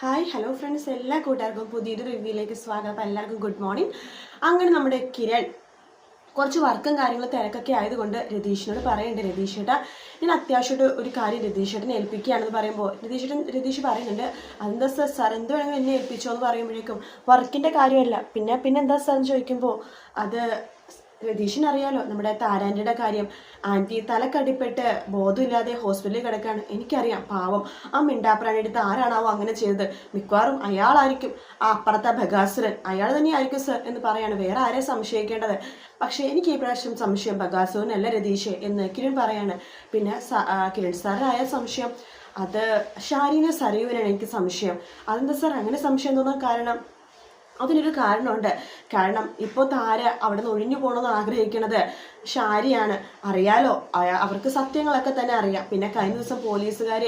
Hi hello friends എല്ലാ കൂട്ടുകാർക്കും പുതിയൊരു റിവ്യൂയിലേക്ക് സ്വാഗതം. എല്ലാവർക്കും ഗുഡ് മോർണിംഗ് അങ്ങനെ നമ്മുടെ കിരൺ കുറച്ച് വർക്കും കാര്യങ്ങളും തിരക്കൊക്കെ ആയതുകൊണ്ട് രതീഷിനോട് പറയുന്നുണ്ട് രതീഷ് ഞാൻ അത്യാവശ്യമായിട്ട് ഒരു കാര്യം രതീഷേട്ടനെ ഏൽപ്പിക്കുകയാണെന്ന് പറയുമ്പോൾ രതീഷ് ചേട്ടൻ രതീഷ് പറയുന്നുണ്ട് അതെന്താ സാർ സാർ എന്ത് വേണമെങ്കിലും എന്നെ ഏൽപ്പിച്ചോ എന്ന് പറയുമ്പോഴേക്കും വർക്കിന്റെ കാര്യമല്ല. പിന്നെ പിന്നെ എന്താ സാർ ചോദിക്കുമ്പോൾ അത് രതീഷിന് അറിയാലോ നമ്മുടെ താരാന്റെ കാര്യം? ആന്റി തലക്കടിപ്പെട്ട് ബോധമില്ലാതെ ഹോസ്പിറ്റലിൽ കിടക്കാണ്. എനിക്കറിയാം പാവം. ആ മിണ്ടാപ്രാണി എടുത്ത് ആരാണാവോ അങ്ങനെ ചെയ്തത്? മിക്കവാറും അയാളായിരിക്കും. ആ അപ്പുറത്തെ ബഗാസുരൻ. അയാൾ തന്നെയായിരിക്കും സർ എന്ന് പറയാണ്. വേറെ ആരെ സംശയിക്കേണ്ടത്? പക്ഷേ എനിക്ക് ഈ പ്രാവശ്യം സംശയം ബഗാസുരനല്ല രതീഷ് എന്ന് കിരൺ പറയാണ്. പിന്നെ കിരൺ സാറിനായ സംശയം. അത് ഷാരീനെ സരയുവിനാണ് എനിക്ക് സംശയം. അതെന്താ സാർ? അങ്ങനെ സംശയം തോന്നാൻ കാരണം? അതിനൊരു കാരണമുണ്ട്. കാരണം ഇപ്പോൾ താര അവിടെ നിന്ന് ഒഴിഞ്ഞു പോകണമെന്ന് ആഗ്രഹിക്കുന്നത് ഷാരിയാണ്. അറിയാലോ. അവർക്ക് സത്യങ്ങളൊക്കെ തന്നെ അറിയാം. പിന്നെ കഴിഞ്ഞ ദിവസം പോലീസുകാർ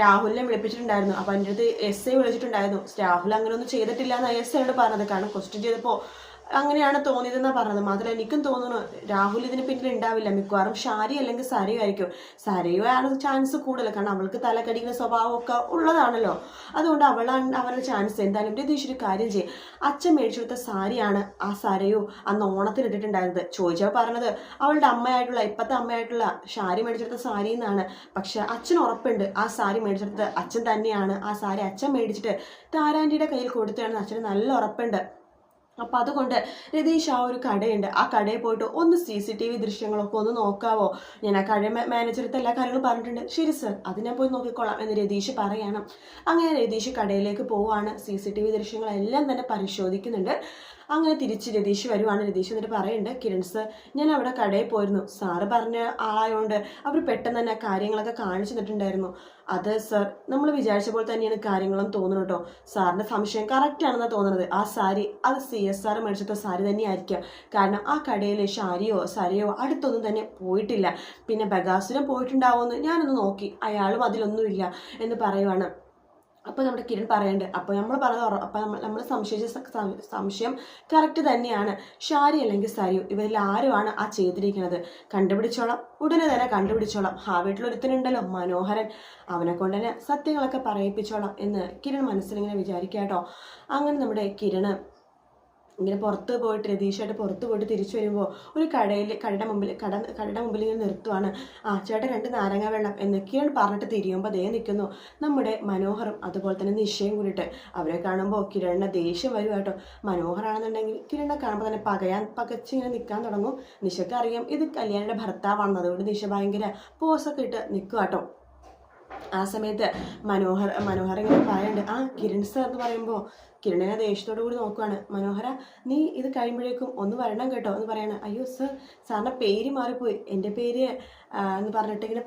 രാഹുലിനെ വിളിപ്പിച്ചിട്ടുണ്ടായിരുന്നു. അപ്പം എന്റെ അടുത്ത് എസ് ഐ വിളിച്ചിട്ടുണ്ടായിരുന്നു. രാഹുൽ അങ്ങനെ ഒന്നും ചെയ്തിട്ടില്ല എന്ന് എസ് ഐയോട് പറഞ്ഞത്. കാരണം ക്വസ്റ്റ്യൻ ചെയ്തപ്പോൾ അങ്ങനെയാണ് തോന്നിയതെന്നാണ് പറഞ്ഞത്. മാത്രമല്ല എനിക്കും തോന്നുന്നു രാഹുൽ ഇതിന് പിന്നിൽ ഉണ്ടാവില്ല. മിക്കവാറും ഷാരി അല്ലെങ്കിൽ സരയു ആയിരിക്കും. സരയു ആണ് ചാൻസ് കൂടുതൽ. കാരണം അവൾക്ക് തലക്കടിക്കുന്ന സ്വഭാവമൊക്കെ ഉള്ളതാണല്ലോ. അതുകൊണ്ട് അവളാണ് അവരുടെ ചാൻസ് എന്തായാലും രതീഷ് കാര്യം ചെയ്യും. അച്ഛൻ മേടിച്ചു കൊടുത്ത സാരിയാണ് ആ സരയു അന്ന് ഓണത്തിന് ഇട്ടിട്ടുണ്ടായിരുന്നത്. ചോദിച്ചപ്പോൾ പറഞ്ഞത് അവളുടെ അമ്മയായിട്ടുള്ള ഇപ്പോഴത്തെ അമ്മയായിട്ടുള്ള ഷാരി മേടിച്ചെടുത്ത സാരി എന്നാണ്. പക്ഷെ അച്ഛൻ ഉറപ്പുണ്ട്. ആ സാരി മേടിച്ചെടുത്ത് അച്ഛൻ തന്നെയാണ്. ആ സാരി അച്ഛൻ മേടിച്ചിട്ട് താരാന്റിയുടെ കയ്യിൽ കൊടുത്തതാണെന്ന് അച്ഛന് നല്ല ഉറപ്പുണ്ട്. അപ്പം അതുകൊണ്ട് രതീഷ് ആ ഒരു കടയുണ്ട്. ആ കടയിൽ പോയിട്ട് ഒന്ന് സി സി ടി വി ദൃശ്യങ്ങളൊക്കെ ഒന്ന് നോക്കാവോ? ഞാൻ ആ കട മാനേജറത്തെ എല്ലാ കാര്യങ്ങളും പറഞ്ഞിട്ടുണ്ട്. ശരി സർ അത് ഞാൻ പോയി നോക്കിക്കോളാം എന്ന് രതീഷ് പറയണം. അങ്ങനെ രതീഷ് കടയിലേക്ക് പോവാണ്. സി സി ടി വി ദൃശ്യങ്ങളെല്ലാം തന്നെ പരിശോധിക്കുന്നുണ്ട്. അങ്ങനെ തിരിച്ച് രതീഷ് വരുവാണ്. രതീഷ് എന്നിട്ട് പറയുന്നുണ്ട് കിരൺ സർ ഞാൻ അവിടെ കടയിൽ പോയിരുന്നു. സാറ് പറഞ്ഞ ആളായതുകൊണ്ട് അവർ പെട്ടെന്ന് തന്നെ കാര്യങ്ങളൊക്കെ കാണിച്ചു തന്നിട്ടുണ്ടായിരുന്നു. അത് സർ നമ്മൾ വിചാരിച്ച പോലെ തന്നെയാണ് കാര്യങ്ങളും തോന്നുന്നത് കേട്ടോ സാറിന്റെ സംശയം കറക്റ്റ് ആണെന്നാണ് തോന്നുന്നത് ആ സാരി അത് സി എസ് ആർ മേടിച്ചിട്ട സാരി തന്നെയായിരിക്കാം. കാരണം ആ കടയിൽ ഷാരിയോ സാരിയോ അടുത്തൊന്നും തന്നെ പോയിട്ടില്ല. പിന്നെ ബഗാസുരം പോയിട്ടുണ്ടാവുമെന്ന് ഞാനൊന്ന് നോക്കി. അയാളും അതിലൊന്നുമില്ല എന്ന് പറയുവാണ്. അപ്പോൾ നമ്മുടെ കിരൺ പറയണ്ട്. അപ്പോൾ നമ്മൾ പറഞ്ഞത് അപ്പോൾ നമ്മൾ സംശയിച്ച സംശയം കറക്റ്റ് തന്നെയാണ്. ഷാരി അല്ലെങ്കിൽ സരിയു ഇവരിൽ ആരുമാണ് ആ ചെയ്തിരിക്കുന്നത്? കണ്ടുപിടിച്ചോളാം. ഉടനെ തന്നെ കണ്ടുപിടിച്ചോളാം. ആ വീട്ടിലൊരുത്തനുണ്ടല്ലോ മനോഹരൻ. അവനെ കൊണ്ട് തന്നെ സത്യങ്ങളൊക്കെ പറയിപ്പിച്ചോളാം എന്ന് കിരൺ മനസ്സിലിങ്ങനെ വിചാരിക്കാം കേട്ടോ അങ്ങനെ നമ്മുടെ കിരണ് ഇങ്ങനെ പുറത്ത് പോയിട്ട് രതീഷായിട്ട് പുറത്ത് പോയിട്ട് തിരിച്ചു വരുമ്പോൾ ഒരു കടയിൽ കടയുടെ മുമ്പിൽ കട കടയുടെ മുമ്പിൽ ഇങ്ങനെ നിർത്തുവാണ്. ആ ചേട്ടൻ രണ്ട് നാരങ്ങ വെള്ളം എന്നൊക്കെയാണ് പറഞ്ഞിട്ട് തിരിയുമ്പോൾ ദേ നിൽക്കുന്നു നമ്മുടെ മനോഹറും അതുപോലെ തന്നെ നിശയും കൂടിയിട്ട് അവരെ കാണുമ്പോൾ കിരണിന് ദേഷ്യം വരും കേട്ടോ. മനോഹറാണെന്നുണ്ടെങ്കിൽ കിരണിനെ കാണുമ്പോൾ തന്നെ പകയാൻ പകച്ച് ഇങ്ങനെ നിൽക്കാൻ തുടങ്ങും. നിശയ്ക്ക് അറിയാം ഇത് കല്യാണിയുടെ ഭർത്താവാണെന്ന് അതുകൊണ്ട് നിശ ഭയങ്കര പോസൊക്കെ ഇട്ട് നിൽക്കുക കേട്ടോ. ആ സമയത്ത് മനോഹർ മനോഹർ ഇങ്ങനെ പറയുന്നുണ്ട് ആ കിരൺ സാർ എന്ന് പറയുമ്പോൾ കിരണിനെ ദേഷ്യത്തോടു കൂടി നോക്കുവാണ്. മനോഹര നീ ഇത് കഴിയുമ്പോഴേക്കും ഒന്ന് വരണം കേട്ടോ എന്ന് പറയണ. അയ്യോ സർ സാറിന്റെ പേര് മാറിപ്പോയി. എന്റെ പേര് എന്ന് പറഞ്ഞിട്ട് ഇങ്ങനെ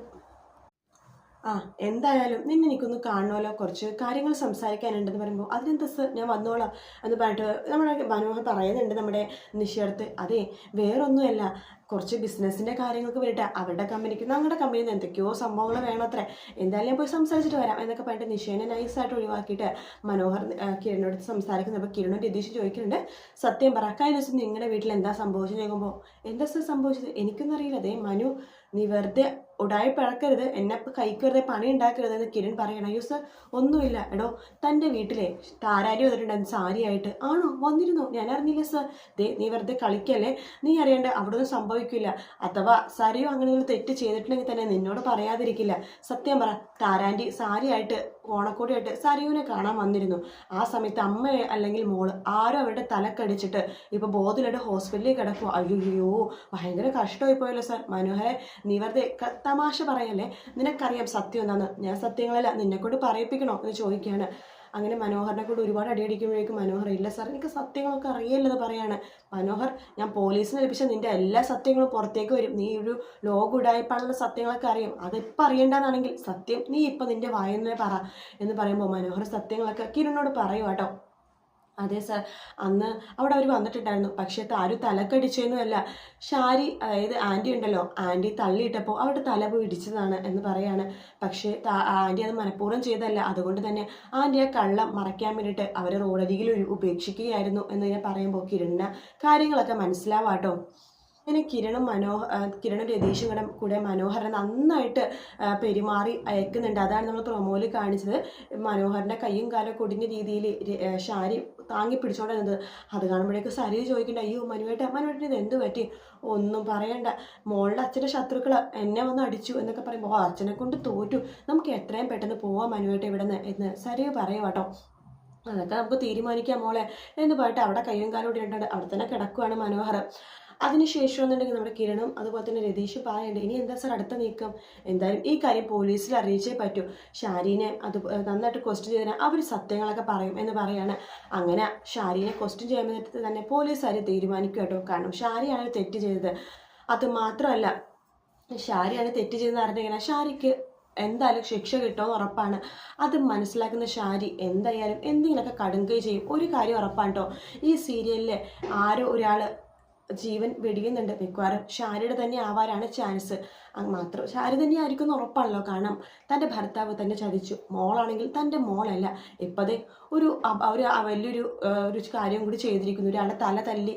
ആ എന്തായാലും നിന്നെ എനിക്കൊന്ന് കാണണമല്ലോ കുറച്ച് കാര്യങ്ങൾ സംസാരിക്കാനുണ്ടെന്ന് പറയുമ്പോൾ അതിനെന്താ സർ? ഞാൻ വന്നോളാം എന്ന് പറഞ്ഞിട്ട് നമ്മുടെ മനോഹർ പറയുന്നുണ്ട് നമ്മുടെ നിഷയടുത്ത് അതെ വേറൊന്നുമല്ല. കുറച്ച് ബിസിനസ്സിന്റെ കാര്യങ്ങൾക്ക് വേണ്ടിയിട്ട്. അവരുടെ കമ്പനിക്ക് ഞങ്ങളുടെ കമ്പനിയിൽ നിന്ന് എന്തൊക്കെയോ സംഭവങ്ങൾ വേണത്രേ എന്തായാലും ഞാൻ പോയി സംസാരിച്ചിട്ട് വരാം എന്നൊക്കെ പറഞ്ഞിട്ട് നിഷേനെ നൈസായിട്ട് ഒഴിവാക്കിയിട്ട് മനോഹർ കിരണോട് സംസാരിക്കുന്നത് അപ്പോൾ കിരണും രതീഷ് ചോദിക്കുന്നുണ്ട് സത്യം പറ കഴിഞ്ഞ ദിവസം നിങ്ങളുടെ വീട്ടിൽ എന്താ സംഭവിച്ചത് ചോദിക്കുമ്പോൾ? എന്താ സർ സംഭവിച്ചത്? എനിക്കൊന്നും അറിയില്ല. അതേ മനു നീ വെറുതെ ഉടായി പിഴക്കരുത് എന്നെ കൈക്ക് വെറുതെ പണി ഉണ്ടാക്കരുത് എന്ന് കിരൺ പറയണം. അയ്യോ സർ ഒന്നുമില്ല. എടോ തന്റെ വീട്ടിലെ താരാരി വന്നിട്ടുണ്ടായിരുന്നു സാരിയായിട്ട്. ആണോ? വന്നിരുന്നു? ഞാൻ അറിഞ്ഞില്ല സർ. ദേ നീ വെറുതെ കളിക്കല്ലേ? നീ അറിയണ്ട അവിടെ ഒന്നും സംഭവിക്കില്ല. അഥവാ സാരിയോ അങ്ങനെ എന്തെങ്കിലും തെറ്റ് ചെയ്തിട്ടുണ്ടെങ്കിൽ തന്നെ നിന്നോട് പറയാതിരിക്കില്ല. സത്യം പറ താരാന്റെ സാരിയായിട്ട് ഓണക്കോടിയായിട്ട് സരയുവിനെ കാണാൻ വന്നിരുന്നു. ആ സമയത്ത് അമ്മ അല്ലെങ്കിൽ മോൾ ആരും അവരുടെ തലക്കടിച്ചിട്ട് ഇപ്പോൾ ബോധമില്ലാണ്ട് ഹോസ്പിറ്റലിൽ കിടക്കും അയ്യോ ഭയങ്കര കഷ്ടമായി പോയല്ലോ സാർ. മനോഹരെ നീ വെറുതെ തമാശ പറയല്ലേ? നിനക്കറിയാം സത്യം എന്താണെന്ന് ഞാൻ സത്യങ്ങളല്ല നിന്നെക്കൊണ്ട് പറയിപ്പിക്കണോ എന്ന് ചോദിക്കുകയാണ്. അങ്ങനെ മനോഹറിനെ കൂടെ ഒരുപാട് അടിയടിക്കുമ്പോഴേക്കും മനോഹർ ഇല്ല സാർ എനിക്ക് സത്യങ്ങളൊക്കെ അറിയില്ലെന്ന് പറയാണ്. മനോഹർ ഞാൻ പോലീസിനെ ലഭിച്ച നിന്റെ എല്ലാ സത്യങ്ങളും പുറത്തേക്ക് വരും. നീ ഒരു ലോഗ് ഉടായ്പാണെന്ന സത്യങ്ങളൊക്കെ അറിയും. അതിപ്പോൾ അറിയേണ്ടതാണെങ്കിൽ സത്യം നീ ഇപ്പം നിന്റെ വായനെ പറ എന്ന് പറയുമ്പോൾ മനോഹർ സത്യങ്ങളൊക്കെ കിരണിനോട് പറയും കേട്ടോ. അതെ സാർ അന്ന് അവിടെ അവർ വന്നിട്ടുണ്ടായിരുന്നു. പക്ഷേ താരു തലക്കടിച്ചൊന്നുമല്ല ഷാരി അതായത് ആന്റി ഉണ്ടല്ലോ ആന്റി തള്ളിയിട്ടപ്പോൾ അവിടെ തല പോയി ഇടിച്ചതാണ് എന്ന് പറയാണ്. പക്ഷേ ആന്റി അത് മനഃപൂർവം ചെയ്തല്ല അതുകൊണ്ട് തന്നെ ആന്റി ആ കള്ളം മറയ്ക്കാൻ വേണ്ടിയിട്ട് അവരെ റോഡരികിൽ ഉപേക്ഷിക്കുകയായിരുന്നു എന്ന് പറയുമ്പോൾ കിരണിന് കാര്യങ്ങളൊക്കെ മനസ്സിലാവാട്ടോ. അങ്ങനെ കിരണും മനോഹ കിരണും രതീഷും കൂടെ കൂടെ മനോഹരനെ നന്നായിട്ട് പെരുമാറി അയക്കുന്നുണ്ട്. അതാണ് നമ്മൾ പ്രൊമോയിൽ കാണിച്ചത്. മനോഹറിന്റെ കയ്യും കാലും കൊടിഞ്ഞ രീതിയിൽ ഷാരി താങ്ങി പിടിച്ചോണ്ടിരുന്നത്. അത് കാണുമ്പോഴേക്ക് സരി ചോദിക്കണ്ട അയ്യോ മനുവേട്ട മനുവേട്ടന് ഇത് എന്ത് പറ്റി? ഒന്നും പറയണ്ട. മോളുടെ അച്ഛന്റെ ശത്രുക്കൾ എന്നെ വന്ന് അടിച്ചു എന്നൊക്കെ പറയുമ്പോൾ അച്ഛനെ കൊണ്ട് തോറ്റു. നമുക്ക് എത്രയും പെട്ടെന്ന് പോവാം മനുവേട്ട ഇവിടെ നിന്ന് എന്ന് സരി പറയൂ കേട്ടോ. അതൊക്കെ നമുക്ക് തീരുമാനിക്കാം മോളെ എന്ന് പറഞ്ഞിട്ട് അവിടെ കയ്യും കാലും ഇട്ടിട്ടുണ്ട് അവിടെ തന്നെ കിടക്കുവാണ് മനോഹർ. അതിനുശേഷം എന്നുണ്ടെങ്കിൽ നമ്മുടെ കിരണും അതുപോലെ തന്നെ രതീഷ് പറയുന്നുണ്ട് ഇനി എന്താ സാർ അടുത്ത നീക്കം? എന്തായാലും ഈ കാര്യം പോലീസിൽ അറിയിച്ചേ പറ്റൂ. ഷാരീനെ അത് നന്നായിട്ട് ക്വസ്റ്റ്യൻ ചെയ്തതിന് അവർ സത്യങ്ങളൊക്കെ പറയും എന്ന് പറയാണ്. അങ്ങനെ ഷാരീനെ ക്വസ്റ്റ്യൻ ചെയ്യുമ്പോൾ തന്നെ പോലീസ് പോലീസുകാർ തീരുമാനിക്കും കേട്ടോ. കാരണം ഷാരിയാണ് തെറ്റ് ചെയ്തത്. അത് മാത്രമല്ല ഷാരിയാണ് തെറ്റ് ചെയ്തെന്ന് അറിഞ്ഞിങ്ങനെ ഷാരിക്ക് എന്തായാലും ശിക്ഷ കിട്ടുമെന്ന് ഉറപ്പാണ്. അത് മനസ്സിലാക്കുന്ന ഷാരി എന്തായാലും എന്തെങ്കിലുമൊക്കെ കടുങ്കൈ ചെയ്യും. ഒരു കാര്യം ഉറപ്പാണ് കേട്ടോ. ഈ സീരിയലിൽ ആരോ ഒരാൾ ജീവൻ വെടിയുന്നുണ്ട്. മിക്കവാറും ഷാനിയുടെ തന്നെ ആവാനാണ് ചാൻസ്. അത് മാത്രം. ഷാരി തന്നെ ആയിരിക്കും എന്ന് ഉറപ്പാണല്ലോ കാരണം തന്റെ ഭർത്താവ് തന്നെ ചതിച്ചു. മോളാണെങ്കിൽ തന്റെ മോളല്ല. ഇപ്പതേ ഒരു ഒരു വലിയൊരു ഒരു കാര്യം കൂടി ചെയ്തിരിക്കുന്നു. ഒരാളെ തല തല്ലി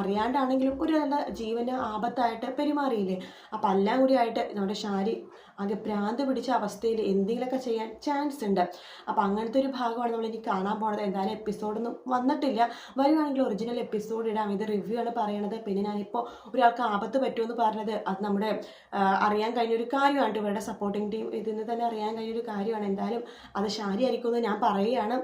അറിയാണ്ടാണെങ്കിലും ഒരു ഒരാളുടെ ജീവന് ആപത്തായിട്ട് പെരുമാറിയില്ലേ? അപ്പം എല്ലാം കൂടി ആയിട്ട് നമ്മുടെ ശാരി ആകെ ഭ്രാന്ത് പിടിച്ച അവസ്ഥയിൽ എന്തെങ്കിലുമൊക്കെ ചെയ്യാൻ ചാൻസ് ഉണ്ട്. അപ്പം അങ്ങനത്തെ ഒരു ഭാഗമാണ് നമ്മൾ ഇനി കാണാൻ പോണത്. എന്തായാലും എപ്പിസോഡൊന്നും വന്നിട്ടില്ല. വരുവാണെങ്കിൽ ഒറിജിനൽ എപ്പിസോഡ് ഇടാം. ഇത് റിവ്യൂ ആണ് പറയണത്. പിന്നെ ഞാനിപ്പോൾ ഒരാൾക്ക് ആപത്ത് പറ്റുമെന്ന് പറഞ്ഞത് അത് നമ്മുടെ അറിയാൻ കഴിഞ്ഞൊരു കാര്യമാണ് ഇവരുടെ സപ്പോർട്ടിങ് ടീം ഇതിൽ നിന്ന് തന്നെ അറിയാൻ കഴിഞ്ഞൊരു കാര്യമാണ്. എന്തായാലും അത് ശാരി ആയിരിക്കുമെന്ന് ഞാൻ പറയുകയാണ്.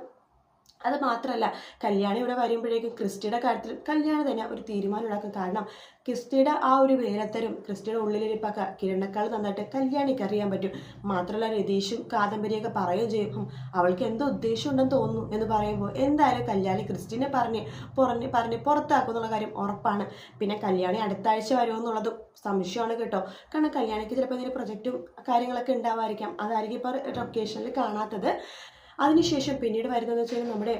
അത് മാത്രമല്ല കല്യാണി ഇവിടെ വരുമ്പോഴേക്കും ക്രിസ്റ്റിയുടെ കാര്യത്തിൽ കല്യാണി തന്നെ ഒരു തീരുമാനം ഉണ്ടാക്കും. കാരണം ക്രിസ്റ്റിയുടെ ആ ഒരു വേലത്തരും ക്രിസ്റ്റിയുടെ ഉള്ളിലിരിപ്പൊക്കെ കിരണക്കാൾ നന്നായിട്ട് കല്യാണിക്ക് അറിയാൻ പറ്റും. മാത്രമല്ല രതീഷും കാദംബരിയൊക്കെ പറയുകയും ചെയ്യും അവൾക്ക് എന്തോ ഉദ്ദേശം ഉണ്ടെന്ന് തോന്നുന്നു എന്ന് പറയുമ്പോൾ എന്തായാലും കല്യാണി ക്രിസ്റ്റിനെ പറഞ്ഞ് പുറഞ്ഞ് പറഞ്ഞ് പുറത്താക്കും എന്നുള്ള കാര്യം ഉറപ്പാണ്. പിന്നെ കല്യാണി അടുത്ത ആഴ്ച വരുമെന്നുള്ളതും സംശയമാണ് കേട്ടോ. കാരണം കല്യാണിക്ക് ചിലപ്പോൾ എന്തെങ്കിലും പ്രൊജക്റ്റും കാര്യങ്ങളൊക്കെ ഉണ്ടാവായിരിക്കാം അതായിരിക്കും ഇപ്പോൾ ലൊക്കേഷനിൽ കാണാത്തത്. അതിനുശേഷം പിന്നീട് വരുന്നതെന്ന് വെച്ചാൽ നമ്മുടെ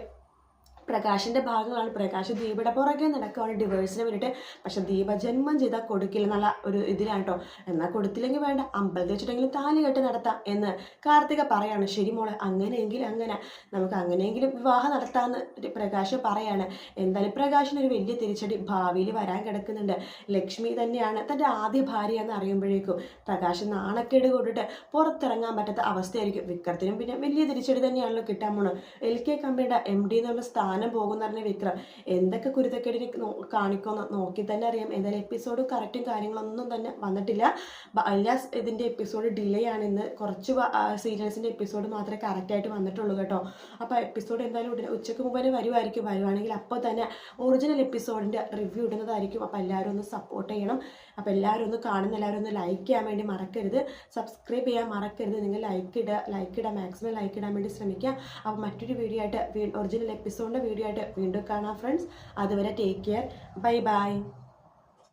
പ്രകാശിന്റെ ഭാഗങ്ങളാണ് പ്രകാശ് ദീപയുടെ പുറകെ നടക്കുകയാണ് ഡിവേഴ്സിന് വേണ്ടിയിട്ട് പക്ഷെ ദീപ ജന്മം ചെയ്താൽ കൊടുക്കില്ല എന്നുള്ള ഒരു ഇതിലാണ് കേട്ടോ എന്നാൽ കൊടുത്തില്ലെങ്കിൽ വേണ്ട. അമ്പലത്തിൽ വെച്ചിട്ടെങ്കിലും താലി കെട്ട് നടത്താം എന്ന് കാർത്തിക പറയാണ്. ശരി മോളെ അങ്ങനെയെങ്കിൽ അങ്ങനെ. നമുക്ക് അങ്ങനെയെങ്കിലും വിവാഹം നടത്താമെന്ന് പ്രകാശ് പറയാണ്. എന്തായാലും പ്രകാശിന് ഒരു വലിയ തിരിച്ചടി ഭാവിയിൽ വരാൻ കിടക്കുന്നുണ്ട്. ലക്ഷ്മി തന്നെയാണ് തന്റെ ആദ്യ ഭാര്യ എന്ന് അറിയുമ്പോഴേക്കും പ്രകാശ് നാണക്കേട് കൊണ്ടിട്ട് പുറത്തിറങ്ങാൻ പറ്റാത്ത അവസ്ഥയായിരിക്കും. വിക്രത്തിനും പിന്നെ വലിയ തിരിച്ചടി തന്നെയാണല്ലോ കിട്ടാൻ പോണത്. എൽ കെ കമ്പനിയുടെ എം ഡി എന്നുള്ള സ്ഥാനം പോകുന്ന പറഞ്ഞ വിക്രം. എന്തൊക്കെ കുരുത്തക്കേടിന് കാണിക്കോ നോക്കി തന്നെ അറിയാം. ഏതായാലും എപ്പിസോഡ് കറക്റ്റും കാര്യങ്ങളൊന്നും തന്നെ വന്നിട്ടില്ല. എല്ലാ ഇതിന്റെ എപ്പിസോഡ് ഡിലേ ആണ്. ഇന്ന് കുറച്ച് സീരിയൽസിന്റെ എപ്പിസോഡ് മാത്രമേ കറക്റ്റായിട്ട് വന്നിട്ടുള്ളൂ കേട്ടോ. അപ്പോൾ എപ്പിസോഡ് എന്തായാലും ഉടനെ ഉച്ചയ്ക്ക് മുമ്പേ വരുമായിരിക്കും വരുവാണെങ്കിൽ അപ്പോൾ തന്നെ ഒറിജിനൽ എപ്പിസോഡിന്റെ റിവ്യൂ ഇടുന്നതായിരിക്കും. അപ്പോൾ എല്ലാവരും ഒന്ന് സപ്പോർട്ട് ചെയ്യണം. അപ്പോൾ എല്ലാവരും ഒന്ന് കാണുന്ന എല്ലാവരും ഒന്ന് ലൈക്ക് ചെയ്യാൻ വേണ്ടി മറക്കരുത്. സബ്സ്ക്രൈബ് ചെയ്യാൻ മറക്കരുത്. നിങ്ങൾ ലൈക്ക് ഇടുക ലൈക്ക് ഇടുക മാക്സിമം ലൈക്ക് ഇടാൻ വേണ്ടി ശ്രമിക്കുക. അപ്പോൾ മറ്റൊരു വീഡിയോ ആയിട്ട് ഒറിജിനൽ എപ്പിസോഡിന്റെ വീഡിയോ ആയിട്ട് വീണ്ടും കാണാം ഫ്രണ്ട്സ് അതുവരെ ടേക്ക് കെയർ ബൈ ബൈ